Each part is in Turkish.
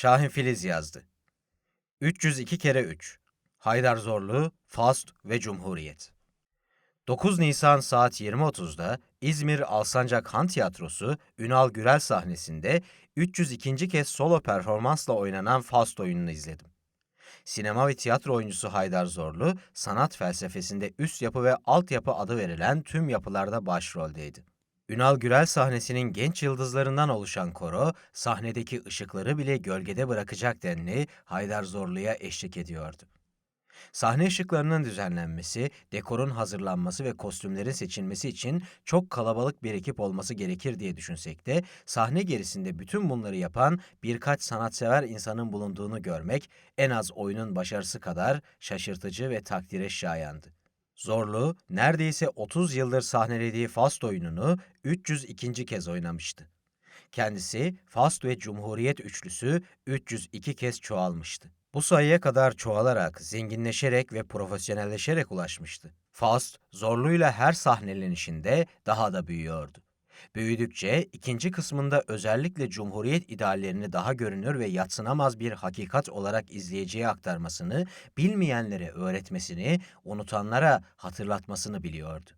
Şahin Filiz yazdı. 302 kere 3. Haydar Zorlu, Faust ve Cumhuriyet. 9 Nisan saat 20.30'da İzmir Alsancak Han Tiyatrosu Ünal Gürel sahnesinde 302. kez solo performansla oynanan Faust oyununu izledim. Sinema ve tiyatro oyuncusu Haydar Zorlu, sanat felsefesinde üst yapı ve altyapı adı verilen tüm yapılarda başroldeydi. Ünal Gürel sahnesinin genç yıldızlarından oluşan koro, sahnedeki ışıkları bile gölgede bırakacak denli Haydar Zorlu'ya eşlik ediyordu. Sahne ışıklarının düzenlenmesi, dekorun hazırlanması ve kostümlerin seçilmesi için çok kalabalık bir ekip olması gerekir diye düşünsek de, sahne gerisinde bütün bunları yapan birkaç sanatsever insanın bulunduğunu görmek en az oyunun başarısı kadar şaşırtıcı ve takdire şayandı. Zorlu, neredeyse 30 yıldır sahnelediği Fast oyununu 302. kez oynamıştı. Kendisi Fast ve Cumhuriyet üçlüsü 302 kez çoğalmıştı. Bu sayıya kadar çoğalarak, zenginleşerek ve profesyonelleşerek ulaşmıştı. Faust, zorluyla her sahnelenişinde daha da büyüyordu. Büyüdükçe ikinci kısmında özellikle Cumhuriyet ideallerini daha görünür ve yatsınamaz bir hakikat olarak izleyiciye aktarmasını, bilmeyenlere öğretmesini, unutanlara hatırlatmasını biliyordu.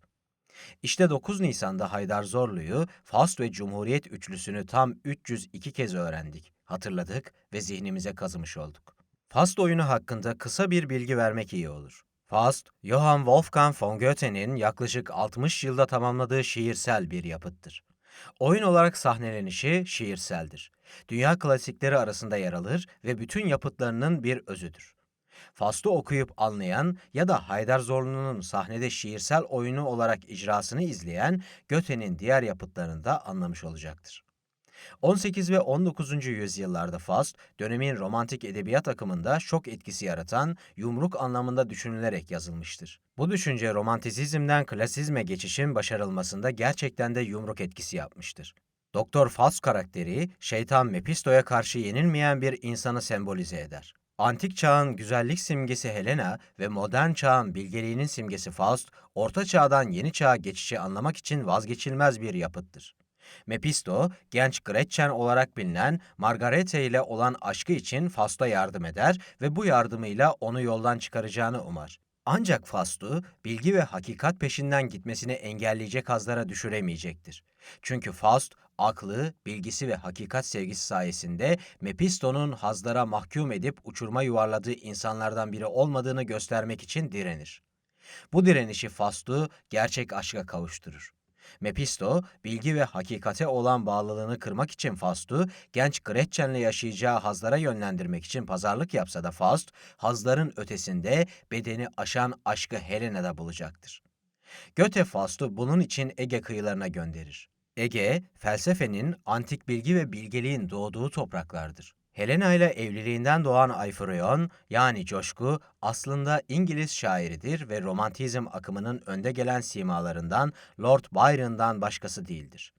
İşte 9 Nisan'da Haydar Zorlu'yu, Faust ve Cumhuriyet üçlüsünü tam 302 kez öğrendik, hatırladık ve zihnimize kazımış olduk. Faust oyunu hakkında kısa bir bilgi vermek iyi olur. Faust, Johann Wolfgang von Goethe'nin yaklaşık 60 yılda tamamladığı şiirsel bir yapıttır. Oyun olarak sahnelenişi şiirseldir. Dünya klasikleri arasında yer alır ve bütün yapıtlarının bir özüdür. Faust'u okuyup anlayan ya da Haydar Zorlu'nun sahnede şiirsel oyunu olarak icrasını izleyen Goethe'nin diğer yapıtlarını da anlamış olacaktır. 18 ve 19. yüzyıllarda Faust, dönemin romantik edebiyat akımında şok etkisi yaratan, yumruk anlamında düşünülerek yazılmıştır. Bu düşünce romantizmden klasizme geçişin başarılmasında gerçekten de yumruk etkisi yapmıştır. Doktor Faust karakteri, şeytan Mephisto'ya karşı yenilmeyen bir insanı sembolize eder. Antik çağın güzellik simgesi Helena ve modern çağın bilgeliğinin simgesi Faust, orta çağdan yeni çağa geçişi anlamak için vazgeçilmez bir yapıttır. Mephisto, genç Gretchen olarak bilinen Margarete ile olan aşkı için Faust'a yardım eder ve bu yardımıyla onu yoldan çıkaracağını umar. Ancak Faust'u bilgi ve hakikat peşinden gitmesini engelleyecek hazlara düşüremeyecektir. Çünkü Faust, aklı, bilgisi ve hakikat sevgisi sayesinde Mephisto'nun hazlara mahkum edip uçurma yuvarladığı insanlardan biri olmadığını göstermek için direnir. Bu direnişi Faust'u gerçek aşka kavuşturur. Mephisto, bilgi ve hakikate olan bağlılığını kırmak için Faust'u genç Gretchen'le yaşayacağı hazlara yönlendirmek için pazarlık yapsa da Faust, hazların ötesinde bedeni aşan aşkı Helena'da bulacaktır. Goethe Faust'u bunun için Ege kıyılarına gönderir. Ege, felsefenin, antik bilgi ve bilgeliğin doğduğu topraklardır. Helena ile evliliğinden doğan Ayfreon yani coşku aslında İngiliz şairidir ve romantizm akımının önde gelen simalarından Lord Byron'dan başkası değildir.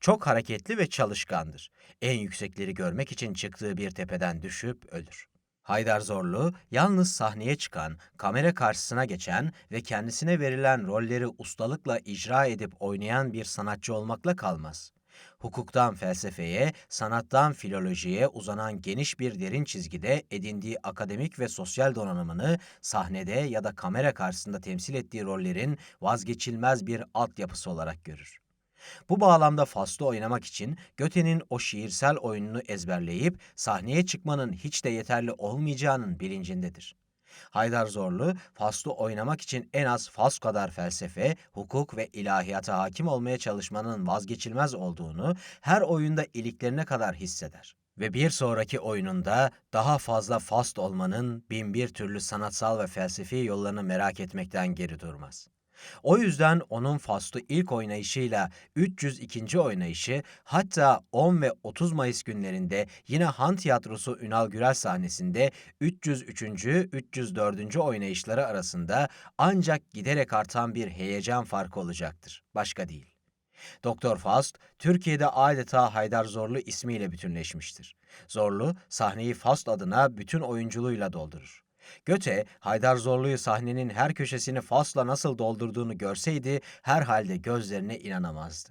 Çok hareketli ve çalışkandır. En yüksekleri görmek için çıktığı bir tepeden düşüp ölür. Haydar Zorlu, yalnız sahneye çıkan, kamera karşısına geçen ve kendisine verilen rolleri ustalıkla icra edip oynayan bir sanatçı olmakla kalmaz hukuktan felsefeye, sanattan filolojiye uzanan geniş bir derin çizgide edindiği akademik ve sosyal donanımını sahnede ya da kamera karşısında temsil ettiği rollerin vazgeçilmez bir altyapısı olarak görür. Bu bağlamda Faust'u oynamak için Göte'nin o şiirsel oyununu ezberleyip sahneye çıkmanın hiç de yeterli olmayacağının bilincindedir. Haydar Zorlu, Faust'u oynamak için en az Faust kadar felsefe, hukuk ve ilahiyata hakim olmaya çalışmanın vazgeçilmez olduğunu her oyunda iliklerine kadar hisseder. Ve bir sonraki oyununda daha fazla Faust olmanın bin bir türlü sanatsal ve felsefi yollarını merak etmekten geri durmaz. O yüzden onun Faust'u ilk oynayışıyla 302. oynayışı hatta 10 ve 30 Mayıs günlerinde yine Han Tiyatrosu Ünal Gürel sahnesinde 303. 304. oynayışları arasında ancak giderek artan bir heyecan farkı olacaktır. Başka değil. Doktor Faust, Türkiye'de adeta Haydar Zorlu ismiyle bütünleşmiştir. Zorlu, sahneyi Faust adına bütün oyunculuğuyla doldurur. Göte, Haydar Zorlu'yu sahnenin her köşesini fasla nasıl doldurduğunu görseydi herhalde gözlerine inanamazdı.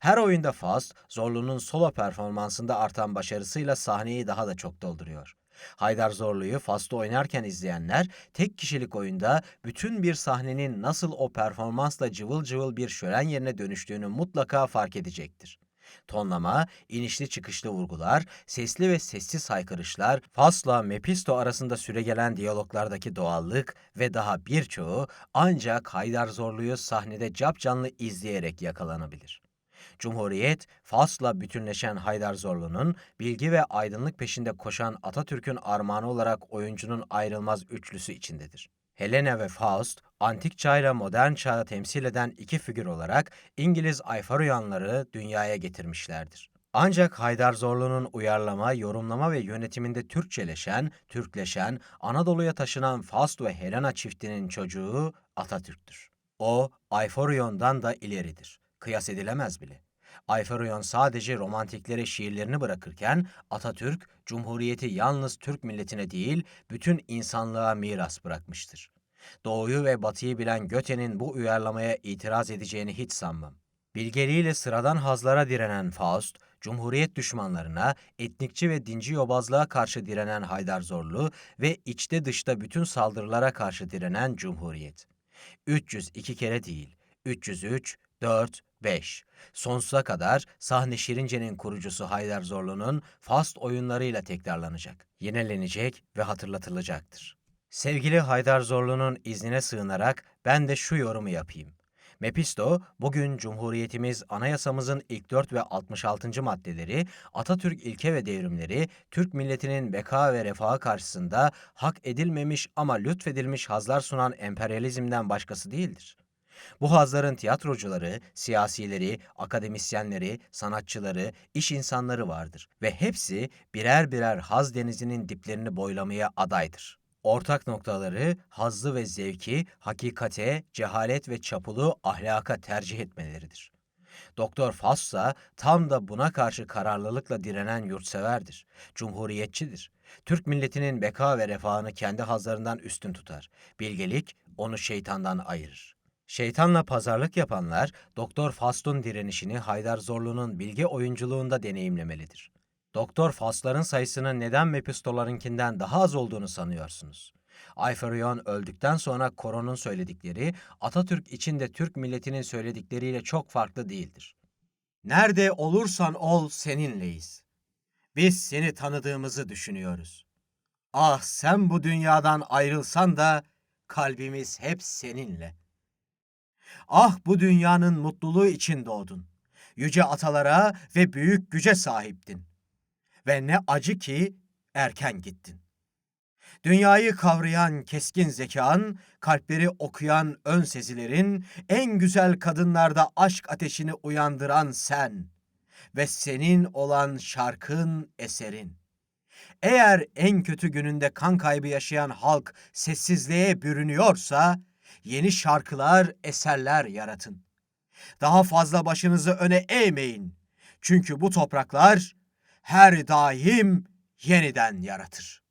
Her oyunda Faust, Zorlu'nun solo performansında artan başarısıyla sahneyi daha da çok dolduruyor. Haydar Zorlu'yu Faust'u oynarken izleyenler, tek kişilik oyunda bütün bir sahnenin nasıl o performansla cıvıl cıvıl bir şölen yerine dönüştüğünü mutlaka fark edecektir. Tonlama, inişli çıkışlı vurgular, sesli ve sessiz haykırışlar, Faust'la Mephisto arasında süregelen diyaloglardaki doğallık ve daha birçoğu ancak Haydar Zorlu'yu sahnede capcanlı izleyerek yakalanabilir. Cumhuriyet, Faust'la bütünleşen Haydar Zorlu'nun, bilgi ve aydınlık peşinde koşan Atatürk'ün armağanı olarak oyuncunun ayrılmaz üçlüsü içindedir. Helena ve Faust, antik çağ modern çağı temsil eden iki figür olarak İngiliz Ayfaruyanları dünyaya getirmişlerdir. Ancak Haydar Zorlu'nun uyarlama, yorumlama ve yönetiminde Türkçeleşen, Türkleşen, Anadolu'ya taşınan Faust ve Helena çiftinin çocuğu Atatürk'tür. O, Ayfaryon'dan da ileridir. Kıyas edilemez bile. Ayferoyon sadece romantiklere şiirlerini bırakırken Atatürk, Cumhuriyeti yalnız Türk milletine değil, bütün insanlığa miras bırakmıştır. Doğuyu ve batıyı bilen Göte'nin bu uyarlamaya itiraz edeceğini hiç sanmam. Bilgeliğiyle sıradan hazlara direnen Faust, Cumhuriyet düşmanlarına, etnikçi ve dinci yobazlığa karşı direnen Haydar Zorlu ve içte dışta bütün saldırılara karşı direnen Cumhuriyet. 302 kere değil, 303, 4, 5. Sonsuza kadar sahne Şirince'nin kurucusu Haydar Zorlu'nun Fast oyunlarıyla tekrarlanacak, yenilenecek ve hatırlatılacaktır. Sevgili Haydar Zorlu'nun iznine sığınarak ben de şu yorumu yapayım. Mepisto, bugün Cumhuriyetimiz Anayasamızın ilk 4 ve 66. maddeleri, Atatürk ilke ve devrimleri, Türk milletinin beka ve refahı karşısında hak edilmemiş ama lütfedilmiş hazlar sunan emperyalizmden başkası değildir. Bu hazların tiyatrocuları, siyasileri, akademisyenleri, sanatçıları, iş insanları vardır ve hepsi birer birer haz denizinin diplerini boylamaya adaydır. Ortak noktaları hazzı ve zevki hakikate, cehalet ve çapulu ahlaka tercih etmeleridir. Doktor Fassa tam da buna karşı kararlılıkla direnen yurtseverdir, cumhuriyetçidir. Türk milletinin beka ve refahını kendi hazlarından üstün tutar. Bilgelik onu şeytandan ayırır. Şeytanla pazarlık yapanlar, Doktor Fast'un direnişini Haydar Zorlu'nun bilge oyunculuğunda deneyimlemelidir. Doktor Fast'ların sayısının neden Mephisto'larınkinden daha az olduğunu sanıyorsunuz? Ayferyon öldükten sonra Koron'un söyledikleri, Atatürk için de Türk milletinin söyledikleriyle çok farklı değildir. Nerede olursan ol seninleyiz. Biz seni tanıdığımızı düşünüyoruz. Ah sen bu dünyadan ayrılsan da kalbimiz hep seninle.'' Ah bu dünyanın mutluluğu için doğdun. Yüce atalara ve büyük güce sahiptin. Ve ne acı ki erken gittin. Dünyayı kavrayan keskin zekan, kalpleri okuyan ön sezilerin, en güzel kadınlarda aşk ateşini uyandıran sen ve senin olan şarkın eserin. Eğer en kötü gününde kan kaybı yaşayan halk sessizliğe bürünüyorsa, yeni şarkılar, eserler yaratın. Daha fazla başınızı öne eğmeyin. Çünkü bu topraklar her daim yeniden yaratır.